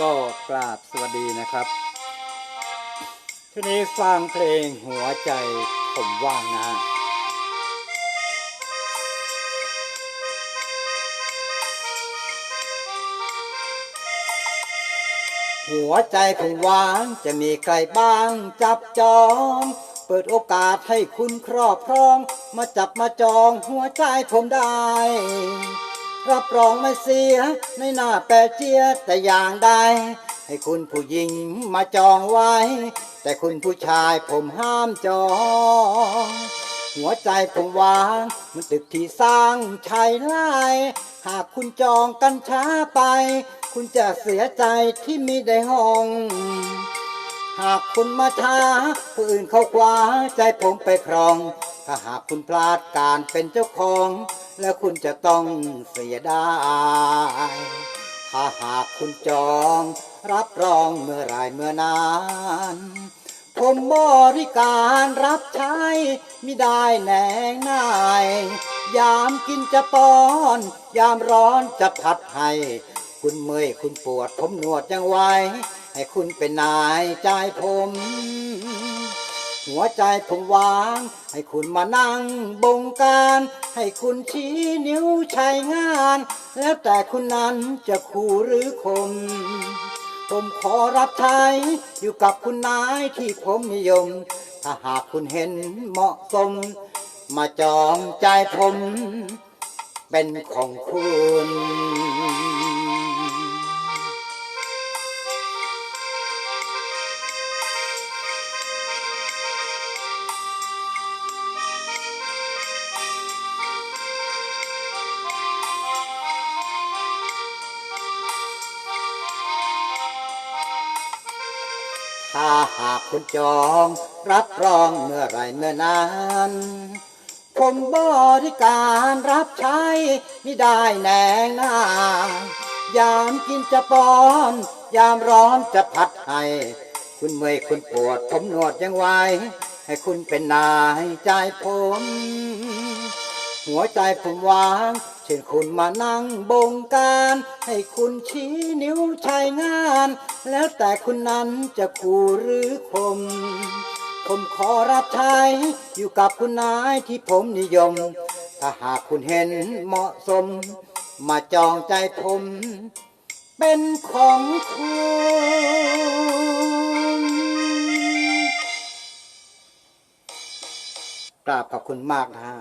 ก็กราบสวัสดีนะครับ ทีนี้ฟังเพลงหัวใจผมว่างนะหัวใจผมว่างจะมีใครบ้างจับจอง เปิดโอกาสให้คุณครอบครอง มาจับมาจองหัวใจผมได้ รับรองไม่เสีย ในหน้าแปรเจียแต่อย่างใดให้คุณผู้หญิงมาจองไว้ แต่คุณผู้ชายผมห้ามจอง หัวใจผมวางมันตึกที่สร้างชายไล่หากคุณจองกันช้าไป คุณจะเสียใจที่มีได้ห้อง หากคุณมาช้าผู้อื่นเขาคว้าใจผมไปครอง ถ้าหากคุณพลาดการเป็นเจ้าของ แล้วคุณจะต้องเสียดายถ้าหากคุณจองรับรองเมื่อไรเมื่อนาน ผมบริการรับใช้ไมิได้แหนงนาย ยามกินจะป้อน ยามร้อนจะผัดให้คุณเมื่อยคุณปวดผมหนวดยังไวให้คุณเป็นนายใจผม หัวใจผมวาง ให้คุณมานั่งบงการ ให้คุณชี้นิ้วใช้งาน แล้วแต่คุณนั้นจะคู่หรือคม ผมขอรับใช้อยู่กับคุณนายที่ผมนิยม ถ้าหากคุณเห็นเหมาะสม มาจองใจผม เป็นของคุณ ถ้าหากคุณจองรับรองเมื่อไรเมื่อนั้นผมบริการรับใช้ไม่ได้แหนงหน้ายามกินจะป้อน ยามร้อนจะผัดให้ คุณเมื่อยคุณปวด ผมนวดยังไวให้คุณเป็นนายใจผม หัวใจผมวาง เช่นคุณมานั่งบงการ ให้คุณชี้นิ้วใช้งาน แล้วแต่คุณนั้นจะคู่หรือคมผมขอรับใช้อยู่กับคุณนายที่ผมนิยม ถ้าหากคุณเห็นเหมาะสม มาจองใจผม เป็นของคุณกราบขอบคุณมากนะฮะ